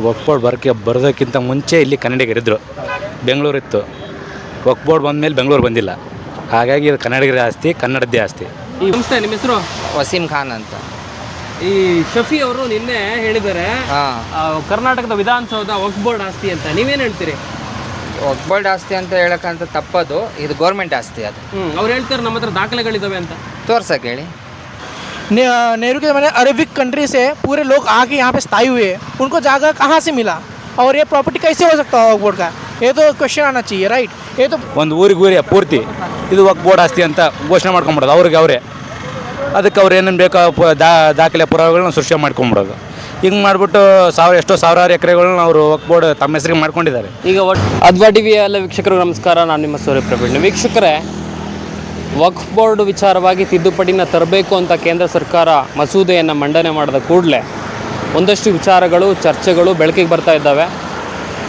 Board ಬರೋಕ್ಕೆ ಬರೋದಕ್ಕಿಂತ ಮುಂಚೆ ಇಲ್ಲಿ ಕನ್ನಡಿಗರಿದ್ದರು ಬೆಂಗಳೂರು ಇತ್ತು. ಬೋರ್ಡ್ ಬಂದ ಮೇಲೆ ಬೆಂಗಳೂರು ಬಂದಿಲ್ಲ. ಹಾಗಾಗಿ ಇದು ಕನ್ನಡಿಗರ ಆಸ್ತಿ ಕನ್ನಡದ್ದೇ ಆಸ್ತಿ. ಈ ಸಂಸ್ಥೆ ನಿಮ್ಮ ಹೆಸರು? ವಸೀಂ ಖಾನ್ ಅಂತ. ಈ ಶಫಿ ಅವರು ನಿನ್ನೆ ಹೇಳಿದ್ದಾರೆ ಹಾಂ. ಆ, ಕರ್ನಾಟಕದ ವಿಧಾನಸೌಧ ವಕ್ಬೋರ್ಡ್ ಆಸ್ತಿ ಅಂತ. ನೀವೇನು ಹೇಳ್ತೀರಿ? ಒಗ್ಬೋಲ್ಡ್ ಆಸ್ತಿ ಅಂತ ಹೇಳಕ್ಕಂತ ತಪ್ಪದು ಇದು ಗೌರ್ಮೆಂಟ್ ಆಸ್ತಿ ಅದು. ಹ್ಮ್ ಅವ್ರು ಹೇಳ್ತಾರೆ ನಮ್ಮ ಹತ್ರ ದಾಖಲೆಗಳಿದಾವೆ ಅಂತ. ತೋರ್ಸಕ್ಕೆ ಹೇಳಿ ने- नेहरू के ज़माने अरबिक कंट्री से पूरे लोग आके यहाँ पे स्थायी हुए उनको जगह कहाँ से मिला और ये प्रॉपर्टी कैसे हो सकता है बोर्ड का ये तो क्वेश्चन आना चाहिए राइट ये तो ಒಂದು ಊರಿಗೆ ಊರೇ ಪೂರ್ತಿ ಇದು ಬೋರ್ಡ್ ಆಸ್ತಿ ಅಂತ ಘೋಷಣೆ ಮಾಡ್ಕೊಂಬಿಡೋದು ಅವ್ರಿಗೆ ಅವರೇ ಅದಕ್ಕೆ ಅವ್ರು ಏನೇನು ಬೇಕೋ ಪ- ದಾ ದಾಖಲೆ ಪುರಾವೆಗಳನ್ನ ಸೃಷ್ಟಿ ಮಾಡ್ಕೊಂಬಿಡೋದು ಹಿಂಗೆ ಮಾಡಿಬಿಟ್ಟು ಸಾವಿರ ಎಷ್ಟೋ ಸಾವಿರಾರು ಎಕರೆಗಳನ್ನ ಅವರು ಬೋರ್ಡ್ ತಮ್ಮ ಹೆಸರಿಗೆ ಮಾಡ್ಕೊಂಡಿದ್ದಾರೆ ಈಗ ಒಟ್ಟು ಅದ್ವಾ ಟಿ ಎಲ್ಲ ವೀಕ್ಷಕರು ನಮಸ್ಕಾರ ನಾನು ನಿಮ್ಮ ಸೂರ್ಯ ಪ್ರವೀಣ್ ವೀಕ್ಷಕರೇ ವಕ್ಫ್ ಬೋರ್ಡ್ ವಿಚಾರವಾಗಿ ತಿದ್ದುಪಡಿನ ತರಬೇಕು ಅಂತ ಕೇಂದ್ರ ಸರ್ಕಾರ ಮಸೂದೆಯನ್ನು ಮಂಡನೆ ಮಾಡಿದ ಕೂಡಲೇ ಒಂದಷ್ಟು ವಿಚಾರಗಳು, ಚರ್ಚೆಗಳು ಬೆಳಕಿಗೆ ಬರ್ತಾ ಇದ್ದಾವೆ.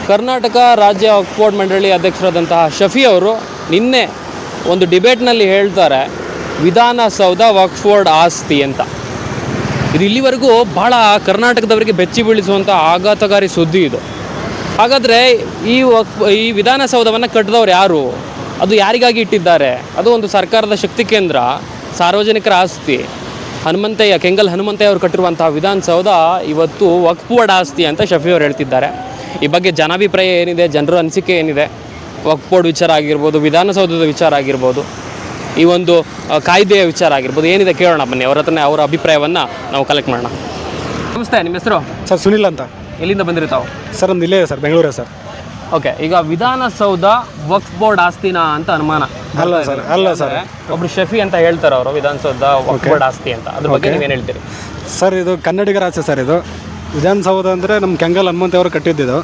ಕರ್ನಾಟಕ ರಾಜ್ಯ ವಕ್ಫ್ ಬೋರ್ಡ್ ಮಂಡಳಿ ಅಧ್ಯಕ್ಷರಾದಂತಹ ಶಫಿ ಅವರು ನಿನ್ನೆ ಒಂದು ಡಿಬೇಟ್ನಲ್ಲಿ ಹೇಳ್ತಾರೆ, ವಿಧಾನಸೌಧ ವಕ್ಫ್ ಬೋರ್ಡ್ ಆಸ್ತಿ ಅಂತ. ಇದು ಇಲ್ಲಿವರೆಗೂ ಭಾಳ ಕರ್ನಾಟಕದವರಿಗೆ ಬೆಚ್ಚಿ ಬೀಳಿಸುವಂಥ ಆಘಾತಕಾರಿ ಸುದ್ದಿ ಇದು. ಹಾಗಾದರೆ ಈ ವಕ್ ಈ ವಿಧಾನಸೌಧವನ್ನು ಕಟ್ಟಿದವ್ರು ಯಾರು? ಅದು ಯಾರಿಗಾಗಿ ಇಟ್ಟಿದ್ದಾರೆ? ಅದು ಒಂದು ಸರ್ಕಾರದ ಶಕ್ತಿ ಕೇಂದ್ರ ಸಾರ್ವಜನಿಕರ ಆಸ್ತಿ. ಹನುಮಂತಯ್ಯ ಕೆಂಗಲ್ ಹನುಮಂತಯ್ಯ ಅವರು ಕಟ್ಟಿರುವಂತಹ ವಿಧಾನಸೌಧ ಇವತ್ತು ವಕ್ಫ್ ಬೋರ್ಡ್ ಆಸ್ತಿ ಅಂತ ಶಫಿ ಅವರು ಹೇಳ್ತಿದ್ದಾರೆ. ಈ ಬಗ್ಗೆ ಜನಾಭಿಪ್ರಾಯ ಏನಿದೆ ಜನರ ಅನಿಸಿಕೆ ಏನಿದೆ? ವಕ್ಫ್ ಬೋರ್ಡ್ ವಿಚಾರ ಆಗಿರ್ಬೋದು ವಿಧಾನಸೌಧದ ವಿಚಾರ ಆಗಿರ್ಬೋದು ಈ ಒಂದು ಕಾಯ್ದೆಯ ವಿಚಾರ ಆಗಿರ್ಬೋದು ಏನಿದೆ ಕೇಳೋಣ ಬನ್ನಿ ಅವರ ಹತ್ರನೇ ಅವರ ಅಭಿಪ್ರಾಯವನ್ನು ನಾವು ಕಲೆಕ್ಟ್ ಮಾಡೋಣ. ನಮಸ್ತೆ ನಿಮ್ಮ ಹೆಸರು? ಸರ್ ಸುನಿಲ್ ಅಂತ. ಎಲ್ಲಿಂದ ಬಂದಿರ್ತಾವೆ ಸರ್ ಒಂದು ಇಲ್ಲೇ ಸರ್ ಬೆಂಗಳೂರೇ ಸರ್. ಓಕೆ ಈಗ ವಿಧಾನಸೌಧ ವಕ್ಫ್ ಬೋರ್ಡ್ ಆಸ್ತಿನಾ ಅಂತ ಅನುಮಾನ ಅಲ್ಲ ಸರ್ ಅಲ್ಲ ಸರ್. ಒಬ್ರು ಶಫಿ ಅಂತ ಹೇಳ್ತಾರೆ ಅವರು ವಿಧಾನಸೌಧ ವಕ್ಫ್ ಬೋರ್ಡ್ ಆಸ್ತಿ ಅಂತ. ಅದ್ರ ಬಗ್ಗೆ ನೀವೇನು ಹೇಳ್ತೀರಿ? ಸರ್ ಇದು ಕನ್ನಡಿಗರ ಆಸೆ ಸರ್ ಇದು. ವಿಧಾನಸೌಧ ಅಂದರೆ ನಮ್ಮ ಕೆಂಗಲ್ ಹನುಮಂತ ಕಟ್ಟಿದ್ದು ಕಟ್ಟಿದ್ದಿದ್ದು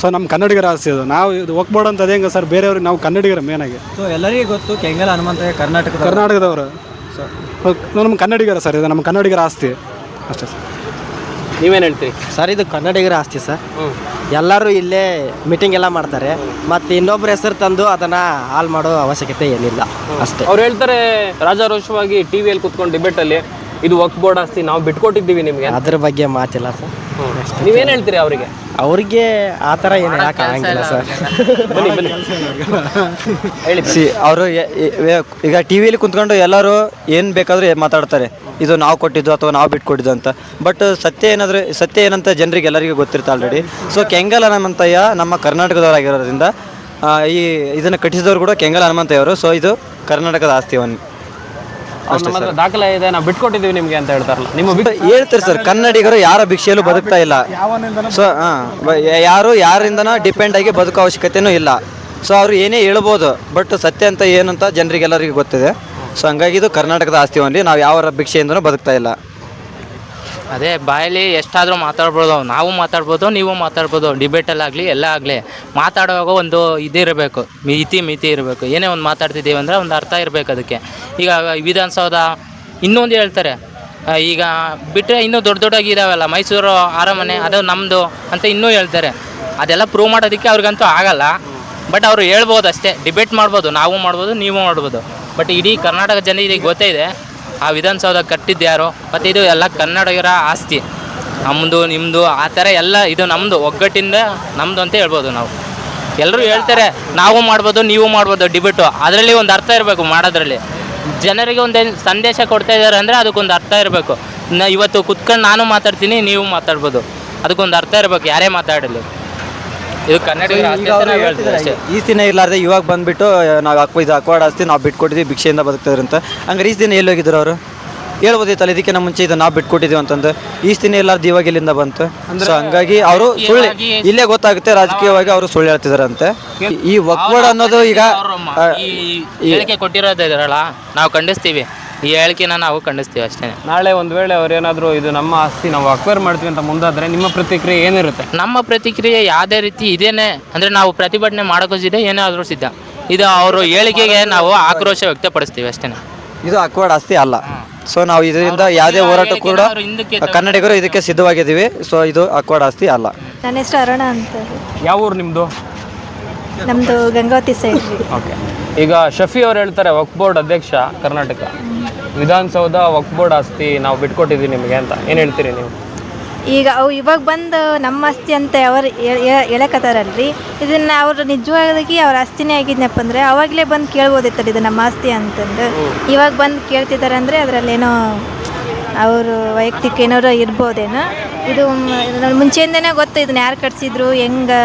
ಸೊ ನಮ್ಮ ಕನ್ನಡಿಗರ ಆಸ್ತಿ ಇದು. ನಾವು ಇದು ಒಕ್ಬೋರ್ಡ್ ಅಂತ ಅದೇಂಗ ಸರ್? ಬೇರೆಯವ್ರಿಗೆ ನಾವು ಕನ್ನಡಿಗರ ಮೇನಾಗಿ ಸೊ ಎಲ್ಲರಿಗೂ ಗೊತ್ತು ಕೆಂಗಲ್ ಹನುಮಂತ ಕರ್ನಾಟಕ ಕರ್ನಾಟಕದವರು. ಸರ್ ನಮ್ಮ ಕನ್ನಡಿಗರ ಸರ್ ಇದು ನಮ್ಮ ಕನ್ನಡಿಗರ ಆಸ್ತಿ. ಅಷ್ಟೇ ಸರ್. ನೀವೇನು ಹೇಳ್ತೀರಿ? ಸರ್ ಇದು ಕನ್ನಡಿಗರ ಆಸ್ತಿ ಸರ್. ಹ್ಞೂ ಎಲ್ಲರೂ ಇಲ್ಲೇ ಮೀಟಿಂಗ್ ಎಲ್ಲ ಮಾಡ್ತಾರೆ. ಮತ್ತೆ ಇನ್ನೊಬ್ಬರ ಹೆಸರು ತಂದು ಅದನ್ನ ಹಾಲ್ ಮಾಡೋ ಅವಶ್ಯಕತೆ ಏನಿಲ್ಲ. ಅಷ್ಟೇ. ಅವ್ರು ಹೇಳ್ತಾರೆ ರಾಜಾರೋಷವಾಗಿ ಟಿ ವಿಯಲ್ಲಿ ಕುತ್ಕೊಂಡು ಡಿಬೇಟಲ್ಲಿ ಇದು ವಕ್ ಬೋರ್ಡ್ ಆಸ್ತಿ ನಾವು ಬಿಟ್ಕೊಟ್ಟಿದ್ದೀವಿ ನಿಮಗೆ ಅದ್ರ ಬಗ್ಗೆ ಮಾತಿಲ್ಲ ಸರ್. ನೀವೇನು ಹೇಳ್ತೀರಿ ಅವರಿಗೆ? ಅವ್ರಿಗೆ ಆ ಥರ ಏನು ಹೇಳಕ್ಕೆ ಆಗಂಗಿಲ್ಲ ಸರ್. ಬನ್ನಿ ಬನ್ನಿ. ಹೇಳಿ ಸಿ ಅವರು ಈಗ ಟಿ ವಿಲಿ ಕುಂತ್ಕೊಂಡು ಎಲ್ಲರೂ ಏನು ಬೇಕಾದರೂ ಮಾತಾಡ್ತಾರೆ. ಇದು ನಾವು ಕೊಟ್ಟಿದ್ದು ಅಥವಾ ನಾವು ಬಿಟ್ಕೊಟ್ಟಿದ್ದು ಅಂತ. ಬಟ್ ಸತ್ಯ ಏನಾದರೂ ಸತ್ಯ ಏನಂತ ಜನರಿಗೆ ಎಲ್ಲರಿಗೂ ಗೊತ್ತಿರುತ್ತೆ ಆಲ್ರೆಡಿ ಸೊ ಕೆಂಗಲ್ ಹನುಮಂತಯ್ಯ ನಮ್ಮ ಕರ್ನಾಟಕದವರಾಗಿರೋದ್ರಿಂದ ಈ ಇದನ್ನು ಕಟ್ಟಿಸಿದವರು ಕೂಡ ಕೆಂಗಲ್ ಹನುಮಂತಯ್ಯವರು. ಸೊ ಇದು ಕರ್ನಾಟಕದ ಆಸ್ತಿವನ್ನು ದಾಖಲೆ ಇದೆ ನಾವು ಬಿಟ್ಕೊಟ್ಟಿದ್ದೀವಿ ನಿಮಗೆ ಅಂತ ಹೇಳ್ತಾರಲ್ಲ. ನಿಮ್ಮ ಹೇಳ್ತಾರೆ ಸರ್ ಕನ್ನಡಿಗರು ಯಾರ ಭಿಕ್ಷೆಯಲ್ಲೂ ಬದುಕ್ತಾ ಇಲ್ಲ. ಸೊ ಯಾರು ಯಾರಿಂದನ ಡಿಪೆಂಡ್ ಆಗಿ ಬದುಕೋ ಅವಶ್ಯಕತೆನೂ ಇಲ್ಲ. ಸೊ ಅವರು ಏನೇ ಹೇಳ್ಬೋದು ಬಟ್ ಸತ್ಯ ಅಂತ ಏನಂತ ಜನರಿಗೆಲ್ಲರಿಗೂ ಗೊತ್ತಿದೆ. ಸೊ ಹಂಗಾಗಿ ಇದು ಕರ್ನಾಟಕದ ಆಸ್ತಿ ಓನ್ಲಿ ನಾವು ಯಾವ ಭಿಕ್ಷೆಯಿಂದನೂ ಬದುಕ್ತಾ ಇಲ್ಲ. ಅದೇ ಬಾಯಲ್ಲಿ ಎಷ್ಟಾದರೂ ಮಾತಾಡ್ಬೋದು, ನಾವು ಮಾತಾಡ್ಬೋದು, ನೀವು ಮಾತಾಡ್ಬೋದು ಡಿಬೇಟಲ್ಲಾಗಲಿ ಎಲ್ಲ ಆಗಲಿ, ಮಾತಾಡುವಾಗ ಒಂದು ಇದಿರಬೇಕು ಮಿತಿ ಮಿತಿ ಇರಬೇಕು. ಏನೇ ಒಂದು ಮಾತಾಡ್ತಿದ್ದೀವಿ ಅಂದರೆ ಒಂದು ಅರ್ಥ ಇರಬೇಕು ಅದಕ್ಕೆ. ಈಗ ವಿಧಾನಸೌಧ, ಇನ್ನೊಂದು ಹೇಳ್ತಾರೆ ಈಗ ಬಿಟ್ಟರೆ ಇನ್ನೂ ದೊಡ್ಡ ದೊಡ್ಡಾಗಿ ಇದಾವಲ್ಲ, ಮೈಸೂರು ಅರಮನೆ, ಅದು ನಮ್ಮದು ಅಂತ ಇನ್ನೂ ಹೇಳ್ತಾರೆ. ಅದೆಲ್ಲ ಪ್ರೂವ್ ಮಾಡೋದಕ್ಕೆ ಅವ್ರಿಗಂತೂ ಆಗಲ್ಲ. ಬಟ್ ಅವರು ಹೇಳ್ಬೋದು ಅಷ್ಟೇ ಡಿಬೇಟ್ ಮಾಡ್ಬೋದು, ನಾವು ಮಾಡ್ಬೋದು, ನೀವು ಮಾಡ್ಬೋದು. ಬಟ್ ಇಡೀ ಕರ್ನಾಟಕ ಜನರಿಗೆ ಗೊತ್ತೇ ಇದೆ, ಆ ವಿಧಾನಸೌಧ ಕಟ್ಟಿದ್ದು ಯಾರು? ಮತ್ತು ಇದು ಎಲ್ಲ ಕನ್ನಡಿಗರ ಆಸ್ತಿ. ನಮ್ಮದು ನಿಮ್ಮದು ಆ ಥರ ಎಲ್ಲ ಇದು ನಮ್ಮದು ಒಗ್ಗಟ್ಟಿಂದ ನಮ್ಮದು ಅಂತ ಹೇಳ್ಬೋದು ನಾವು. ಎಲ್ಲರೂ ಹೇಳ್ತಾರೆ, ನಾವು ಮಾಡ್ಬೋದು, ನೀವು ಮಾಡ್ಬೋದು ಡಿಬೇಟು ಅದರಲ್ಲಿ ಒಂದು ಅರ್ಥ ಇರಬೇಕು ಮಾಡೋದ್ರಲ್ಲಿ. ಜನರಿಗೆ ಒಂದು ಸಂದೇಶ ಕೊಡ್ತಾ ಇದ್ದಾರೆ ಅಂದರೆ ಅದಕ್ಕೊಂದು ಅರ್ಥ ಇರಬೇಕು. ನ ಇವತ್ತು ಕುತ್ಕೊಂಡು ನಾನು ಮಾತಾಡ್ತೀನಿ, ನೀವು ಮಾತಾಡ್ಬೋದು. ಅದಕ್ಕೊಂದು ಅರ್ಥ ಇರಬೇಕು, ಯಾರೇ ಮಾತಾಡಲಿ. ಇದು ಕನ್ನಡಿಗರ ಆಸ್ತಿ ಅಂತ ನಾವು ಹೇಳ್ತೀವಿ ಅಷ್ಟೇ. ಈ ದಿನ ಇರ್ಲಾರ್ದೆ ಇವಾಗ ಬಂದ್ಬಿಟ್ಟು ನಾವು ಹಾಕೋ ಇದು ಅಕ್ವಾಡ್ ಆಸ್ತಿ ನಾವು ಬಿಟ್ಕೊಟ್ಟಿದ್ವಿ ಭಿಕ್ಷೆಯಿಂದ ಬದುಕ್ತಿದ್ರು ಅಂತ ಹಂಗಾರೆ ಈ ದಿನ ಎಲ್ಲಿ ಹೋಗಿದ್ರು ಅವರು? ಹೇಳ್ಬೋದಿತ್ತಲ್ಲ ನಮ್ಮ ಮುಂಚೆ ಇದು ನಾವು ಬಿಟ್ಕೊಟ್ಟಿದ್ದೀವಿ ಅಂತಂದು. ಈ ದಿನ ಇರ್ಲಾರ್ದು ಇವಾಗ ಇಲ್ಲಿಂದ ಬಂತು? ಸೊ ಹಂಗಾಗಿ ಅವರು ಸುಳ್ಳು ಇಲ್ಲೇ ಗೊತ್ತಾಗುತ್ತೆ ರಾಜಕೀಯವಾಗಿ ಅವರು ಸುಳ್ಳು ಹೇಳ್ತಿದಾರಂತೆ ಈ ಒಕ್ವಡ್ ಅನ್ನೋದು ಈಗ ಅವ್ರು ಈ ಹೇಳಿಕೆ ನಾವು ಖಂಡಿಸ್ತೀವಿ. ಈ ಹೇಳಿಕೆನ ನಾವು ಖಂಡಿಸ್ತೀವಿ ಅಷ್ಟೇ. ನಾಳೆ ಒಂದು ವೇಳೆ ಅವ್ರೇನಾದರೂ ಇದು ನಮ್ಮ ಆಸ್ತಿ ನಾವು ಅಕ್ವೈರ್ ಮಾಡ್ತೀವಿ ಅಂತ ಮುಂದಾದರೆ ನಿಮ್ಮ ಪ್ರತಿಕ್ರಿಯೆ ಏನಿರುತ್ತೆ? ನಮ್ಮ ಪ್ರತಿಕ್ರಿಯೆ ಯಾವುದೇ ರೀತಿ ಇದೇನೆ ಅಂದರೆ ನಾವು ಪ್ರತಿಭಟನೆ ಮಾಡೋಕ್ಕೂ ಏನೇ ಆದರೂ ಸಿದ್ಧ. ಇದು ಅವರು ಹೇಳಿಕೆಗೆ ನಾವು ಆಕ್ರೋಶ ವ್ಯಕ್ತಪಡಿಸ್ತೀವಿ ಅಷ್ಟೇ ಇದು ಅಕ್ವರ್ಡ್ ಆಸ್ತಿ ಅಲ್ಲ. ಸೊ ನಾವು ಇದರಿಂದ ಯಾವುದೇ ಹೋರಾಟ ಕೂಡ ಕನ್ನಡಿಗರು ಇದಕ್ಕೆ ಸಿದ್ಧವಾಗಿದ್ದೀವಿ. ಸೊ ಇದು ಅಕ್ವರ್ಡ್ ಆಸ್ತಿ ಅಲ್ಲ. ನನ್ನ ಹೆಸರು ಅರುಣ ಅಂತ ಯಾವ ಊರು ನಿಮ್ಮದು ನಮ್ಮದು ಗಂಗಾವತಿ ಸೈಡ್ ಓಕೆ ಈಗ ಶಫಿ ಅವ್ರು ಹೇಳ್ತಾರೆ ವಕ್ ಬೋರ್ಡ್ ಅಧ್ಯಕ್ಷ ಕರ್ನಾಟಕ. ವಿಧಾನಸೌಧ ವಕ್ ಬೋರ್ಡ್ ಆಸ್ತಿ ನಾವು ಬಿಟ್ಕೊಟ್ಟಿದ್ದೀವಿ ನಿಮಗೆ ಅಂತ. ಏನು ಹೇಳ್ತೀರಿ ನೀವು? ಈಗ ಅವು ಇವಾಗ ಬಂದು ನಮ್ಮ ಆಸ್ತಿ ಅಂತ ಅವರು ಹೇಳಕತ್ತಾರಲ್ರಿ? ಇದನ್ನು ಅವರು ನಿಜವಾಗಿ ಅವ್ರ ಆಸ್ತಿನೇ ಆಗಿದ್ನಪ್ಪ ಅಂದರೆ ಅವಾಗಲೇ ಬಂದು ಕೇಳ್ಬೋದಿತ್ತಲ್ಲ ಇದು ನಮ್ಮ ಆಸ್ತಿ ಅಂತಂದು. ಇವಾಗ ಬಂದು ಕೇಳ್ತಿದ್ದಾರೆ ಅಂದರೆ ಅದರಲ್ಲೇನೋ ಅವರು ವೈಯಕ್ತಿಕ ಏನಾರು ಇರ್ಬೋದೇನೋ. ಇದು ಮುಂಚೆಯಿಂದನೇ ಗೊತ್ತು ಇದನ್ನ ಯಾರು ಕಟ್ಸಿದ್ರು ಹೆಂಗೆ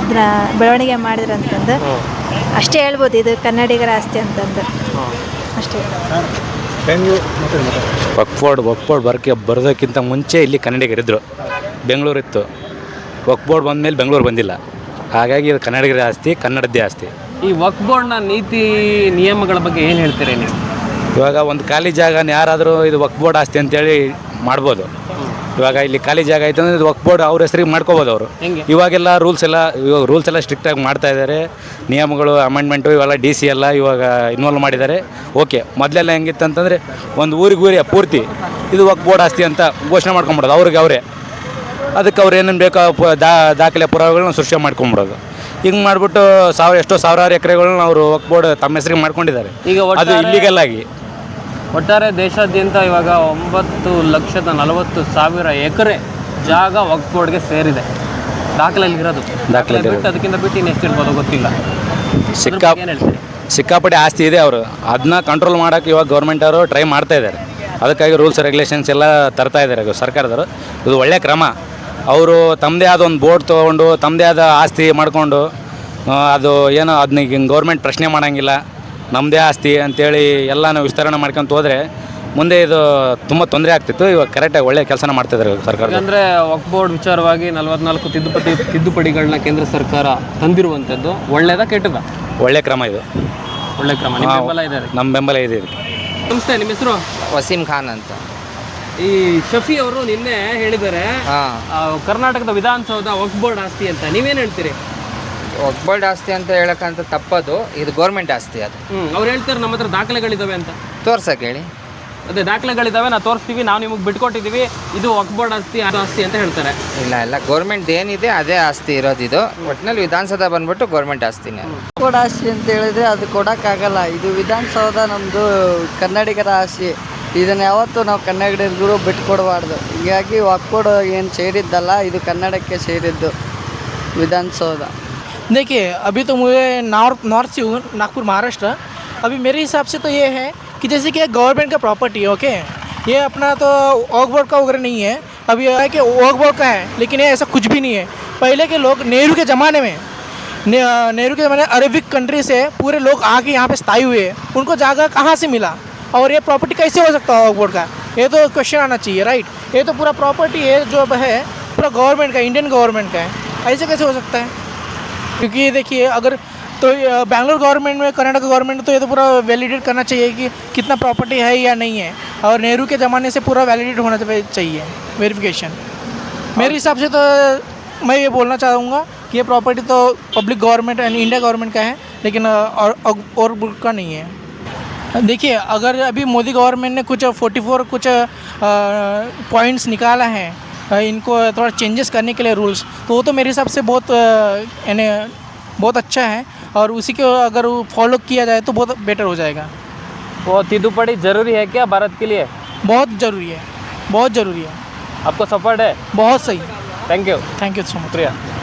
ಇದನ್ನ ಬೆಳವಣಿಗೆ ಮಾಡಿದ್ರು ಅಂತಂದು. ಅಷ್ಟೇ ಹೇಳ್ಬೋದು ಇದು ಕನ್ನಡಿಗರ ಆಸ್ತಿ ಅಂತಂದು. ಅಷ್ಟೇ. ವಕ್ಫೋರ್ಡ್ ವಕ್ಫೋರ್ಡ್ ಬರೋಕ್ಕೆ ಬರೋದಕ್ಕಿಂತ ಮುಂಚೆ ಇಲ್ಲಿ ಕನ್ನಡಿಗರಿದ್ದರು ಬೆಂಗಳೂರಿತ್ತು ವಕ್ಫೋರ್ಡ್ ಬಂದಮೇಲೆ ಬೆಂಗಳೂರು ಬಂದಿಲ್ಲ. ಹಾಗಾಗಿ ಇದು ಕನ್ನಡಿಗರ ಆಸ್ತಿ ಕನ್ನಡದ್ದೇ ಆಸ್ತಿ. ಈ ವಕ್ಬೋರ್ಡ್ನ ನೀತಿ ನಿಯಮಗಳ ಬಗ್ಗೆ ಏನು ಹೇಳ್ತೀರಿ ನೀವು? ಇವಾಗ ಒಂದು ಖಾಲಿ ಜಾಗನ ಯಾರಾದರೂ ಇದು ವಕ್ಬೋರ್ಡ್ ಆಸ್ತಿ ಅಂತೇಳಿ ಮಾಡ್ಬೋದು. ಇವಾಗ ಇಲ್ಲಿ ಖಾಲಿ ಜಾಗ ಐತೆ ಅಂದರೆ ಇದು ವಕ್ ಬೋರ್ಡ್ ಅವ್ರ ಹೆಸರಿಗೆ ಮಾಡ್ಕೋಬೋದು ಅವರು. ಹೆಂಗೆ? ಇವಾಗೆಲ್ಲ ರೂಲ್ಸ್ ಎಲ್ಲ ಇವಾಗ ರೂಲ್ಸ್ ಎಲ್ಲ ಸ್ಟ್ರಿಕ್ಟಾಗಿ ಮಾಡ್ತಾ ಇದ್ದಾರೆ ನಿಯಮಗಳು ಅಮೆಂಡ್ಮೆಂಟು ಇವೆಲ್ಲ ಡಿ ಸಿ ಎಲ್ಲ ಇವಾಗ ಇನ್ವಾಲ್ವ್ ಮಾಡಿದ್ದಾರೆ. ಓಕೆ ಮೊದಲೆಲ್ಲ ಹೆಂಗಿತ್ತು ಅಂತಂದರೆ ಒಂದು ಊರಿಗೆ ಊರೇ ಪೂರ್ತಿ ಇದು ವಕ್ ಬೋರ್ಡ್ ಆಸ್ತಿ ಅಂತ ಘೋಷಣೆ ಮಾಡ್ಕೊಂಬಿಡೋದು ಅವ್ರಿಗೆ ಅವರೇ. ಅದಕ್ಕೆ ಅವ್ರು ಏನೇನು ಬೇಕೋ ಪ- ದಾ ದಾಖಲೆ ಪುರಾವೆಗಳನ್ನ ಸೃಷ್ಟಿ ಮಾಡ್ಕೊಂಬಿಡೋದು. ಹಿಂಗೆ ಮಾಡಿಬಿಟ್ಟು ಸಾವಿರ ಎಷ್ಟೋ ಸಾವಿರಾರು ಎಕರೆಗಳನ್ನ ಅವರು ವಕ್ಬೋರ್ಡ್ ತಮ್ಮ ಹೆಸರಿಗೆ ಮಾಡ್ಕೊಂಡಿದ್ದಾರೆ. ಈಗ ಅದು ಇಲ್ಲಿಗೆಲ್ಲಾಗಿ ಇಲ್ಲಿಗಲ್ ಆಗಿ. ಒಟ್ಟಾರೆ ದೇಶಾದ್ಯಂತ ಇವಾಗ ಒಂಬತ್ತು ಲಕ್ಷದ ನಲವತ್ತು ಸಾವಿರ ಎಕರೆ ಜಾಗ ವಕ್ಫ್ ಬೋರ್ಡ್ಗೆ ಸೇರಿದೆ. ದಾಖಲೆಯಲ್ಲಿರೋದು. ದಾಖಲೆ ಬಿಟ್ಟು ಅದಕ್ಕಿಂತ ಬಿಟ್ಟು ಇನ್ನು ಎಷ್ಟಿರ್ಬೋದು ಗೊತ್ತಿಲ್ಲ. ಸಿಕ್ಕಾ ಏನು ಹೇಳ್ತೀರಿ? ಸಿಕ್ಕಾಪಟ್ಟೆ ಆಸ್ತಿ ಇದೆ ಅವರು. ಅದನ್ನ ಕಂಟ್ರೋಲ್ ಮಾಡೋಕೆ ಇವಾಗ ಗೌರ್ಮೆಂಟ್ ಅವರು ಟ್ರೈ ಮಾಡ್ತಾ ಇದ್ದಾರೆ. ಅದಕ್ಕಾಗಿ ರೂಲ್ಸ್ ರೆಗ್ಯುಲೇಷನ್ಸ್ ಎಲ್ಲ ತರ್ತಾ ಇದ್ದಾರೆ ಸರ್ಕಾರದವರು. ಇದು ಒಳ್ಳೆಯ ಕ್ರಮ. ಅವರು ತಮ್ಮದೇ ಆದ ಒಂದು ಬೋರ್ಡ್ ತೊಗೊಂಡು ತಮ್ಮದೇ ಆದ ಆಸ್ತಿ ಮಾಡಿಕೊಂಡು ಅದು ಏನೋ ಅದನ್ನ ಗೌರ್ಮೆಂಟ್ ಪ್ರಶ್ನೆ ಮಾಡೋಂಗಿಲ್ಲ. ನಮ್ಮದೇ ಆಸ್ತಿ ಅಂತೇಳಿ ಎಲ್ಲ ನಾವು ವಿಸ್ತರಣೆ ಮಾಡ್ಕೊಂತ ಹೋದರೆ ಮುಂದೆ ಇದು ತುಂಬ ತೊಂದರೆ ಆಗ್ತಿತ್ತು. ಇವಾಗ ಕರೆಕ್ಟಾಗಿ ಒಳ್ಳೆಯ ಕೆಲಸನ ಮಾಡ್ತಿದ್ದಾರೆ ಸರ್ಕಾರ ಅಂದರೆ ವಕ್ ಬೋರ್ಡ್ ವಿಚಾರವಾಗಿ ನಲವತ್ನಾಲ್ಕು ತಿದ್ದುಪಡಿ ತಿದ್ದುಪಡಿಗಳನ್ನ ಕೇಂದ್ರ ಸರ್ಕಾರ ತಂದಿರುವಂಥದ್ದು ಒಳ್ಳೆಯದ ಕೆಟ್ಟದ? ಒಳ್ಳೆ ಕ್ರಮ ಇದು. ಒಳ್ಳೆ ಕ್ರಮ. ನಿಮ್ಮ ಬೆಂಬಲ ಇದೆ ನಮ್ಮ ಬೆಂಬಲ ಇದೆ ಇದಕ್ಕೆ. ನಮಸ್ತೆ ನಿಮ್ಮ ಹೆಸರು? ವಸೀಂ ಖಾನ್ ಅಂತ. ಈ ಶಫಿ ಅವರು ನಿನ್ನೆ ಹೇಳಿದ್ದಾರೆ ಹಾಂ. ಆ, ಕರ್ನಾಟಕದ ವಿಧಾನಸೌಧ ವಕ್ ಬೋರ್ಡ್ ಆಸ್ತಿ ಅಂತ. ನೀವೇನು ಹೇಳ್ತೀರಿ? ಒಕ್ಬೋಲ್ಡ್ ಆಸ್ತಿ ಅಂತ ಹೇಳಕ್ಕಂತ ತಪ್ಪದು ಇದು ಗೌರ್ಮೆಂಟ್ ಆಸ್ತಿ ಅದು. ಹ್ಮ್ ಅವ್ರು ಹೇಳ್ತಾರೆ ನಮ್ಮ ಹತ್ರ ದಾಖಲೆಗಳಿದಾವೆ ಅಂತ. ತೋರ್ಸಕ್ಕೆ ಹೇಳಿ ಅದೇ ದಾಖಲೆಗಳಿದಾವೆ ನಾವು ತೋರಿಸ್ತೀವಿ ನಾವು ನಿಮಗೆ ಬಿಟ್ಕೊಟ್ಟಿದ್ದೀವಿ ಇದು ಒಕ್ಬೋರ್ಡ್ ಆಸ್ತಿ ಅದು ಆಸ್ತಿ ಅಂತ ಹೇಳ್ತಾರೆ. ಇಲ್ಲ ಇಲ್ಲ ಗೌರ್ಮೆಂಟ್ ಏನಿದೆ ಅದೇ ಆಸ್ತಿ ಇರೋದಿದು ಒಟ್ಟಿನಲ್ಲಿ ವಿಧಾನಸೌಧ ಬಂದ್ಬಿಟ್ಟು ಗೌರ್ಮೆಂಟ್ ಆಸ್ತಿನೇ ಒಕ್ಬೋರ್ಡ್ ಕೂಡ ಆಸ್ತಿ ಅಂತ ಹೇಳಿದ್ರೆ ಅದು ಕೊಡೋಕ್ಕಾಗಲ್ಲ. ಇದು ವಿಧಾನಸೌಧ ನಮ್ಮದು ಕನ್ನಡಿಗರ ಆಸ್ತಿ. ಇದನ್ನು ಯಾವತ್ತೂ ನಾವು ಕನ್ನಡಿಗರು ಬಿಟ್ಕೊಡಬಾರ್ದು. ಹೀಗಾಗಿ ಒಕ್ಬೋರ್ಡ್ ಏನು ಸೇರಿದ್ದಲ್ಲ ಇದು ಕನ್ನಡಕ್ಕೆ ಸೇರಿದ್ದು ವಿಧಾನಸೌಧ. देखिए, अभी तो मुझे नॉर्थ नॉर्थ से हूँ, नागपुर, महाराष्ट्र। अभी मेरे हिसाब से तो ये है कि जैसे कि गवर्नमेंट का प्रॉपर्टी है, ओके? ये अपना तो ऑक बोर्ड का वगैरह नहीं है। अभी है कि ऑक बोर्ड का है, लेकिन ये ऐसा कुछ भी नहीं है। पहले के लोग नेहरू के ज़माने में नेहरू के ज़माने अरबिक कंट्री से पूरे लोग आके यहाँ पे स्थायी हुए। उनको जगह कहाँ से मिला? और ये प्रॉपर्टी कैसे हो सकता है ऑक बोर्ड का? ये तो क्वेश्चन आना चाहिए राइट ये तो पूरा प्रॉपर्टी है जो है, पूरा गवर्नमेंट का इंडियन गवर्नमेंट का है। ऐसे कैसे हो सकता है? क्योंकि ये देखिए, अगर तो बैंगलोर गवर्नमेंट में, कर्नाटक गवर्नमेंट तो ये तो पूरा वैलिडेट करना चाहिए कि कितना प्रॉपर्टी है या नहीं है। और नेहरू के ज़माने से पूरा वैलिडेट होना चाहिए वेरिफिकेशन मेरे हिसाब से तो मैं ये बोलना चाहूँगा कि ये प्रॉपर्टी तो public government and India government का है, लेकिन और और का नहीं है। देखिए, अगर अभी मोदी गवर्नमेंट ने कुछ 44 कुछ पॉइंट्स निकाला है इनको थोड़ा चेंजेस करने के लिए रूल्स तो वो तो मेरे हिसाब से बहुत यानी बहुत अच्छा है और उसी को अगर फॉलो किया जाए तो बहुत बेटर हो जाएगा। वो तिदुपड़ी ज़रूरी है क्या भारत के लिए? बहुत ज़रूरी है बहुत ज़रूरी है। आपको सपोर्ट है? बहुत सही। Thank you thank you so much